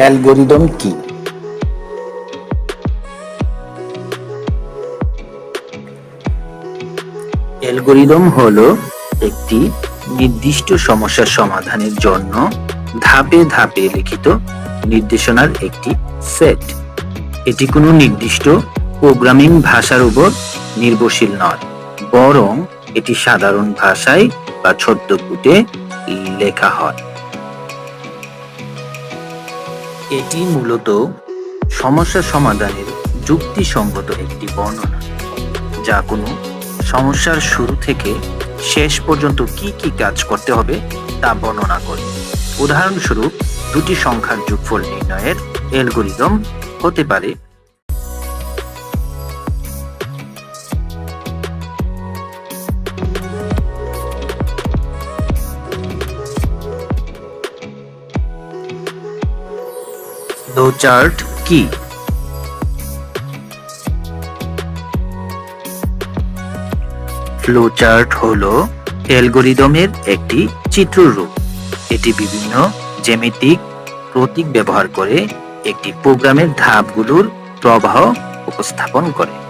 Algorithm কি? Algorithm হলো একটি নির্দিষ্ট সমস্যার সমাধানের জন্য ধাপে ধাপে লিখিত নির্দেশনার একটি সেট। এটি কোনো নির্দিষ্ট প্রোগ্রামিং ভাষার উপর নির্ভরশীল নয়, বরং এটি সাধারণ ভাষায় বা ছদ্মপুটে লেখা হয়। এটি মূলত সমস্যা সমাধানের যুক্তিসঙ্গত একটি বর্ণনা, যা কোনো সমস্যার শুরু থেকে শেষ পর্যন্ত কি কি কাজ করতে হবে তা বর্ণনা করে। উদাহরণস্বরূপ, দুটি সংখ্যার যোগফল নির্ণয়ের অ্যালগোরিদম হতে পারে চার্ট কি? ফ্লোচার্ট হল অ্যালগোরিদমের একটি চিত্ররূপ। এটি বিভিন্ন জ্যামিতিক প্রতীক ব্যবহার করে একটি প্রোগ্রামের ধাপগুলোর প্রবাহ উপস্থাপন করে।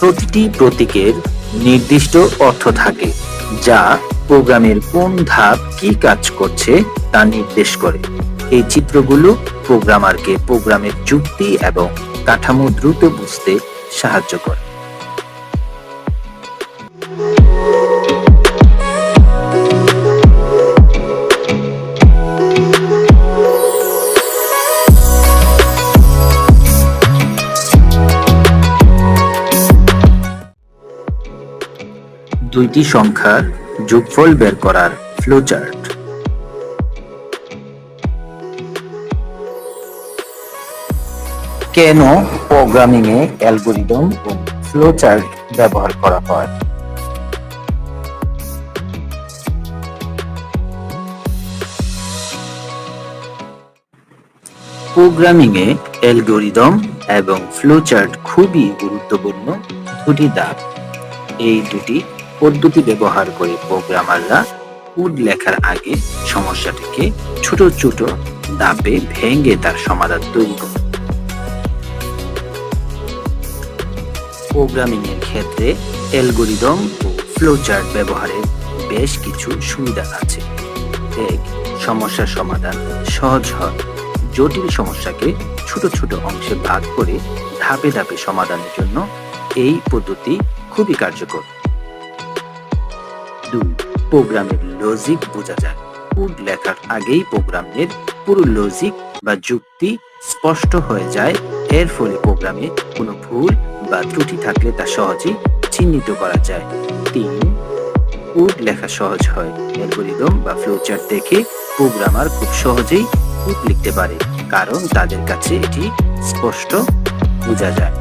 প্রতিটি প্রতীকের নির্দিষ্ট অর্থ থাকে, যা প্রোগ্রামের কোন ধাপ কি কাজ করছে তা নির্দেশ করে। এই চিত্রগুলো প্রোগ্রামারকে প্রোগ্রামের যুক্তি এবং কাঠামো দ্রুত বুঝতে সাহায্য করে। দুইটি সংখ্যার যোগফল বের করার ফ্লোচার্ট কেন প্রোগ্রামিং এ অ্যালগরিদম ও ফ্লোচার্ট ব্যবহার করা হয়? প্রোগ্রামিং এ অ্যালগরিদম এবং ফ্লোচার্ট খুবই গুরুত্বপূর্ণ দুটি ধাপ। এই দুটি পদ্ধতি ব্যবহার করে প্রোগ্রামাররা কোড লেখার আগে সমস্যাটিকে ছোট ছোট ধাপে ভেঙে তার সমাধান তৈরি করে। প্রোগ্রামিং এর ক্ষেত্রে অ্যালগোরিদম ও ফ্লোচার্ট ব্যবহারের বেশ কিছু সুবিধা আছে। এক, সমস্যার সমাধান সহজ হয়। জটিল সমস্যাকে ছোট ছোট অংশে ভাগ করে ধাপে ধাপে সমাধানের জন্য এই পদ্ধতি খুবই কার্যকর। দুই। প্রোগ্রামের লজিক বোঝা যায় কোড লেখার আগেই প্রোগ্রামের পুরো লজিক বা যুক্তি স্পষ্ট হয়ে যায়। এর ফলে প্রোগ্রামে কোনো ভুল বা ত্রুটি থাকলে তা সহজেই চিহ্নিত করা যায়। তিন। কোড লেখা সহজ হয়। অ্যালগরিদম বা ফ্লোচার্ট দেখে প্রোগ্রামার খুব সহজেই কোড লিখতে পারে। কারণ তাদের কাছে এটি স্পষ্ট বোঝা যায়।